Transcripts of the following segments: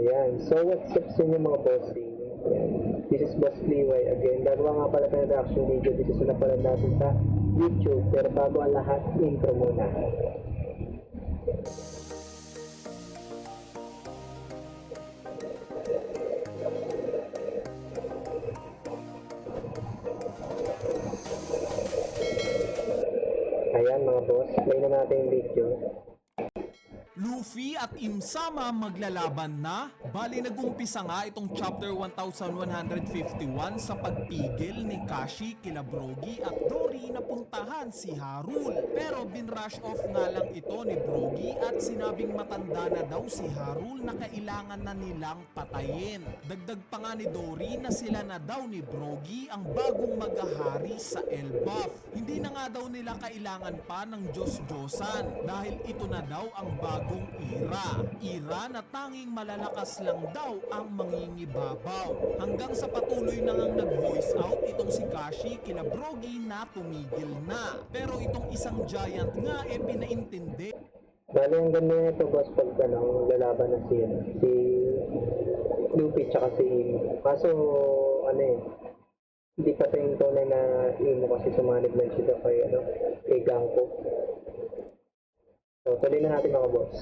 Ayan. So, what's up sa inyo mga bossing? Ayan. This is Boss Liway again. Gagawa nga pala tayo reaction video dito sa napanood natin sa YouTube. Pero bago ang lahat, intro muna. Ayan mga boss, play na natin yung video. Luffy at Imsama maglalaban na? Bali nag-umpisa nga itong chapter 1151 sa pagpigil ni Kashi kila Brogy at Dory na puntahan si Harul. Pero binrush off nga lang ito ni Brogy at sinabing matanda na daw si Harul na kailangan na nilang patayin. Dagdag pa nga ni Dory na sila na daw ni Brogy ang bagong magahari sa Elbaf. Hindi na nga daw nila kailangan pa ng Diyos-Diyosan dahil ito na daw ang bagong ira. Ira na tanging malalakas lang daw ang mangingibabaw. Hanggang sa patuloy na ngang nag-voice out itong si Kashi kina Brogy na tumigil na. Pero itong isang giant nga eh pinaintindi Bali, ang ganda nito boss pag ano, lalaban na si, si Luffy tsaka si Imo. Kaso, ano eh, hindi pa ito yung tunay na Imo kasi sumanib lang siya kay, ano, kay Gangko. So, tuloy na natin mga boss.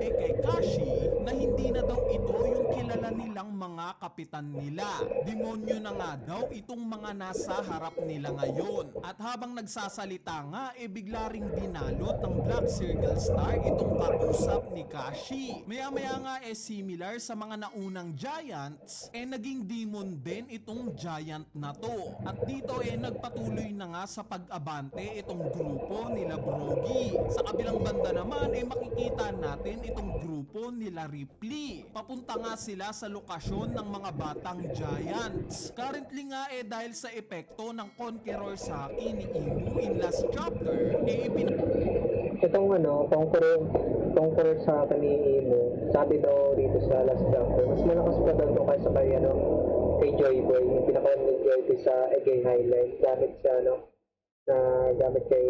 Eh kay Kashi na hindi na daw ito yung kilala nilang mga kapitan nila. Demonyo na nga daw itong mga nasa harap nila ngayon. At habang nagsasalita nga, eh bigla ring binalot ng Black Circle Star itong kausap ni Kashi. Maya-maya nga eh similar sa mga naunang giants, eh naging demon din itong giant na to. At dito eh nagpatuloy na nga sa pag-abante itong grupo nila Brogy. Sa kabilang banda naman eh makikita natin itong grupo nila Ripley. Papunta nga sila sa lokasyon ng mga batang giants. Currently nga eh dahil sa epekto ng Conqueror Saki ni Imu in last chapter, eh ipin- Itong ano, conqueror, conqueror sa akin ni Imo, sabi daw dito sa last chapter, mas malakas pa daw ito kaysa kay, ano, kay Joy Boy, yung pinakalan ni sa Egay Highlight, gamit sa, ano, na gamit kay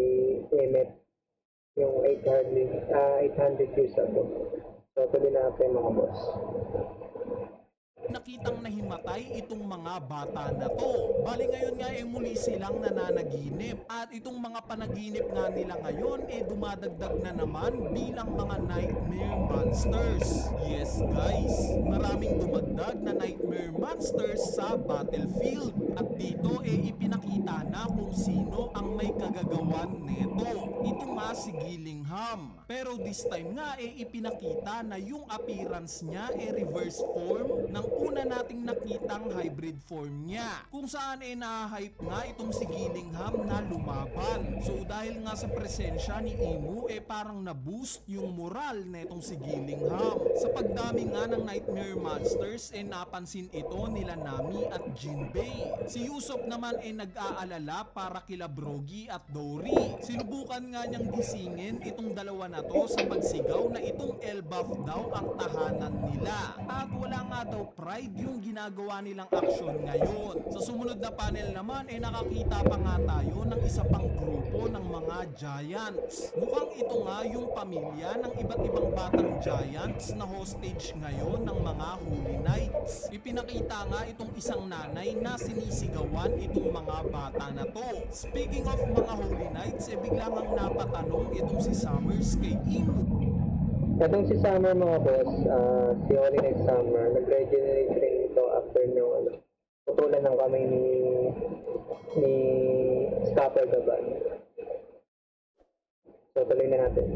Emmet, yung 800, ah 800 years ago. So, tuloy natin mga boss. Nakitang nahimatay itong mga bata na to. Bali ngayon nga eh muli silang nananaginip at itong mga panaginip nga nila ngayon eh dumadagdag na naman bilang mga nightmare monsters. Yes guys, maraming dumagdag na nightmare monsters sa battlefield at dito eh ipinakita na kung sino ang may kagagawan neto. Ito nga si Gillingham. Pero this time nga eh ipinakita na yung appearance niya eh reverse form ng una nating nakitang hybrid form niya. Kung saan eh na-hype nga itong si Gillingham na lumaban. So dahil nga sa presensya ni Imu eh parang na-boost yung moral netong si Gillingham. Sa pagdami nga ng Nightmare Monsters eh napansin ito nila Nami at Jinbei. Si Yusuf naman eh nag-aalala para kila Brogy at Dory. Sinubukan nga niyang gisingin itong dalawa na to sa pagsigaw na itong Elbaf daw ang tahanan nila. At wala nga daw pride yung ginagawa nilang aksyon ngayon. Sa sumunod na panel naman eh nakakita pa nga tayo ng isa pang grupo ng mga giants. Mukhang ito nga yung pamilya ng iba't ibang batang giants na hostage ngayon ng mga Holy Knights. Ipinakita nga itong isang nanay na sinisigawan itong mga bata na to. Speaking of mga Holy Knights, eh bigla ngang napatanong itong si Summers kay Imu. Itong si Summer mga boss, ah, si Holy Night Summer, nag-regenerate rin ito after nung ano, putulan ng kamay ni ni Scapper Gaban. So, tuloy na natin.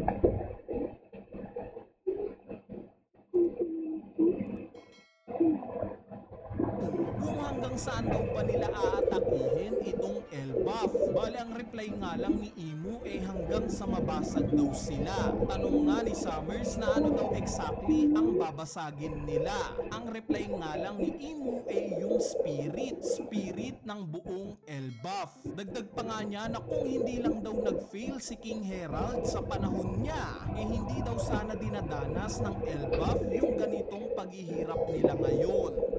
kung hanggang saan daw pa nila aatakihin itong Elbaf. Bali ang reply nga lang ni Imu eh hanggang sa mabasag daw sila. Tanong nga ni Summers na ano daw exactly ang babasagin nila. Ang reply nga lang ni Imu eh yung spirit. Spirit ng buong Elbaf. Dagdag pa nga niya na kung hindi lang daw nag-fail si King Herald sa panahon niya, eh hindi daw sana dinadanas ng Elbaf yung ganitong paghihirap nila ngayon.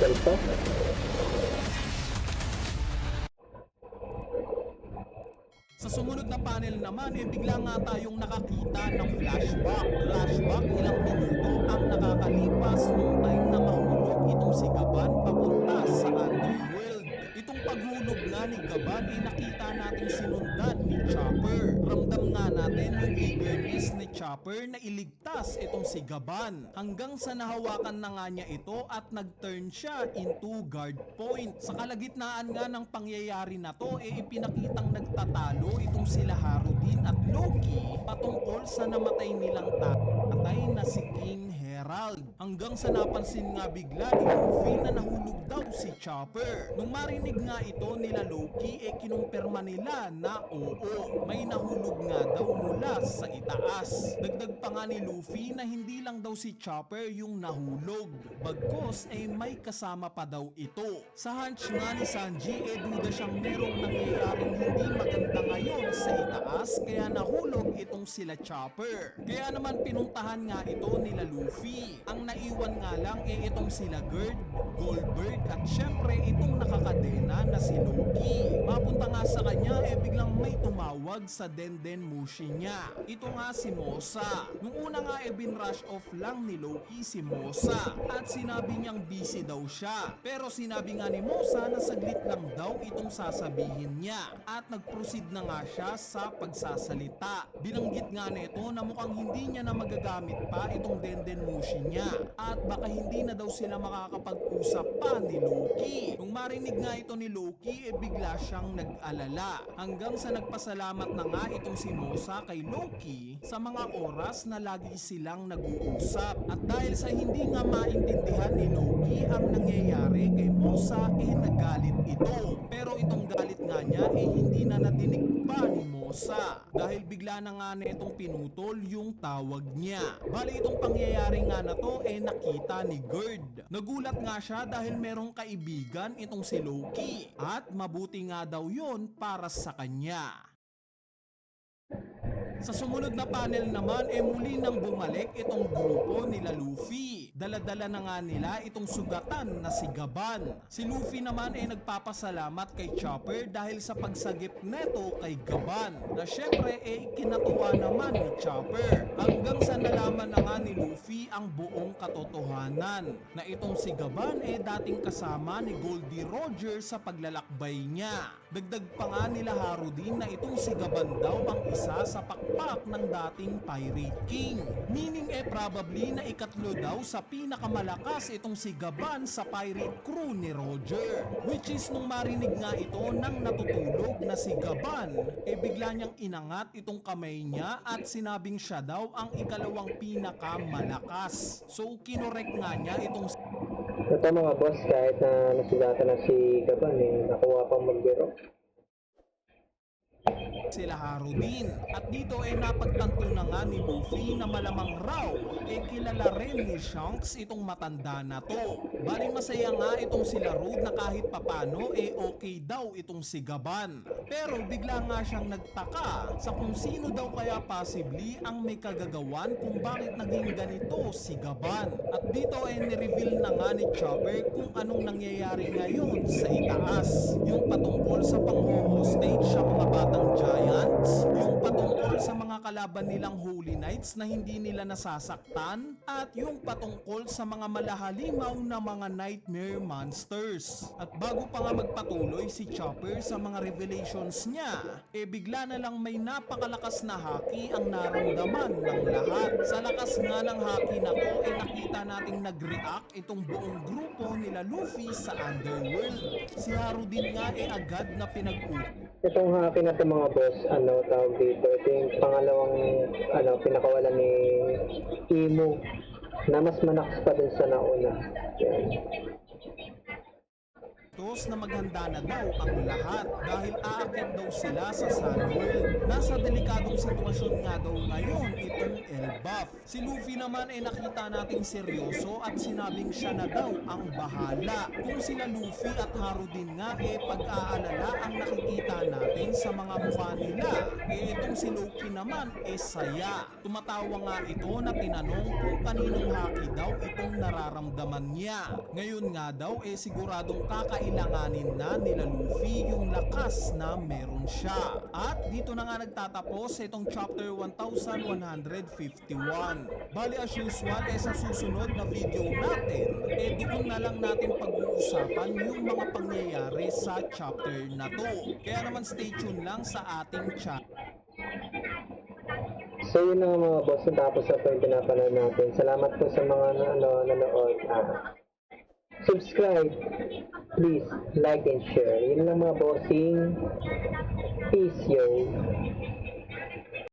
Pa. Sa sumunod na panel naman, eh bigla nga tayong nakakita ng flashback. Flashback ilang minuto ang nakakalipas nung Gaban ay nakita natin sinundan ni Chopper. Ramdam nga natin yung eagerness ni Chopper na iligtas itong si Gaban. Hanggang sa nahawakan na nga niya ito at nag-turn siya into guard point. Sa kalagitnaan nga ng pangyayari na to, eh ipinakitang nagtatalo itong sila Harudin at Loki patungkol sa namatay nilang tatay na si King Herald. Hanggang sa napansin nga bigla ni Luffy na nahulog daw si Chopper. Nung marinig nga ito nila Loki, eh kinumpirma nila na oo, may nahulog nga daw mula sa itaas. Dagdag pa nga ni Luffy na hindi lang daw si Chopper yung nahulog. Bagkos eh may kasama pa daw ito. Sa hunch nga ni Sanji, eh duda siyang merong nangyayaring hindi maganda ngayon sa itaas kaya nahulog itong sila Chopper. Kaya naman pinuntahan nga ito nila Luffy. Ang naiwan nga lang eh itong sila Gerd, Goldberg at syempre itong nakakadena na si Loki. Mapunta nga sa kanya eh biglang may tumawag sa Denden Mushi niya. Ito nga si Mosa. Nung una nga eh binrush off lang ni Loki si Mosa at sinabi niyang busy daw siya. Pero sinabi nga ni Mosa na saglit lang daw itong sasabihin niya at nag-proceed na nga siya sa pagsasalita. Binanggit nga nito na mukhang hindi niya na magagamit pa itong Denden Mushi niya at baka hindi na daw sila makakapag-usap pa ni Loki. Nung marinig nga ito ni Loki, eh bigla siyang nag-alala. Hanggang sa nagpasalamat na nga itong si Mosa kay Loki sa mga oras na lagi silang nag-uusap. At dahil sa hindi nga maintindihan ni Loki ang nangyayari kay Mosa, eh nagalit ito. Pero itong galit nga niya, eh hindi na nadinig pa ni Mosa. Dahil bigla na nga na itong pinutol yung tawag niya. Bali itong pangyayari nga na to, eh nakita ni Gerd. Nagulat nga siya dahil merong kaibigan itong si Loki. At mabuti nga daw yon para sa kanya. Sa sumunod na panel naman, eh muli nang bumalik itong grupo nila Luffy. Daladala na nga nila itong sugatan na si Gaban. Si Luffy naman ay nagpapasalamat kay Chopper dahil sa pagsagip neto kay Gaban. Na syempre eh kinatuwa naman ni Chopper. Hanggang sa nalaman na nga ni Luffy ang buong katotohanan. Na itong si Gaban eh dating kasama ni Goldie Roger sa paglalakbay niya. Dagdag pa nga nila Harudin na itong si Gaban daw ang isa sa pakpak ng dating Pirate King. Meaning eh probably na ikatlo daw sa pinakamalakas itong si Gaban sa pirate crew ni Roger. Which is nung marinig nga ito nang natutulog na si Gaban, eh bigla niyang inangat itong kamay niya at sinabing siya daw ang ikalawang pinakamalakas. So kinorek nga niya itong Ito mga boss, kahit na nasugatan na si Gaban, eh, nakuha pang magbiro. Sila Harudin. At dito ay napagtanto na nga ni Luffy na malamang raw eh kilala rin ni Shanks itong matanda na to. Bali masaya nga itong sila Road na kahit papano eh okay daw itong si Gaban. Pero bigla nga siyang nagtaka sa kung sino daw kaya possibly ang may kagagawan kung bakit naging ganito si Gaban. At dito ay nireveal na nga ni Chopper kung anong nangyayari ngayon sa itaas. Yung patungkol sa pang-hostage sa mga batang giants, yung patungkol sa mga kalaban nilang Holy Knights na hindi nila nasasaktan, at yung patungkol sa mga malahalimaw na mga nightmare monsters. At bago pa nga magpatuloy si Chopper sa mga revelations niya, eh bigla na lang may napakalakas na haki ang naramdaman ng lahat. Sa lakas nga ng haki na to, eh nakita nating nag-react itong buong grupo nila Luffy sa Underworld. Si Harudin nga eh agad na pinag-utos Itong haki na ito mga boss, ano, tawag dito, ito yung pangalawang, ano, pinakawalan ni Imo, na mas manakas pa din sa nauna. Yan. Utos na maghanda na daw ang lahat dahil aakyat daw sila sa Sunworld. Nasa delikadong sitwasyon nga daw ngayon itong Elbaf. Si Luffy naman ay nakita nating seryoso at sinabing siya na daw ang bahala. Kung sila Luffy at Haru din nga eh pag-aalala ang nakikita natin sa mga mukha nila. Eh itong si Loki naman eh saya. Tumatawa nga ito na tinanong kung kaninong haki daw itong nararamdaman niya. Ngayon nga daw eh siguradong kakailanganin na nila Luffy yung lakas na meron siya. At dito na nga nagtatapos itong chapter 1151. Bali as usual eh sa susunod na video natin eh doon na lang natin pag-uusapan yung mga pangyayari sa chapter na to. Kaya naman stay tuned lang sa ating channel. So yun na mga boss, tapos na po yung pinapanood natin. Salamat po sa mga na, ano, nanood. Ah, subscribe, please, like and share. Yun lang mga bossing. Peace, yo.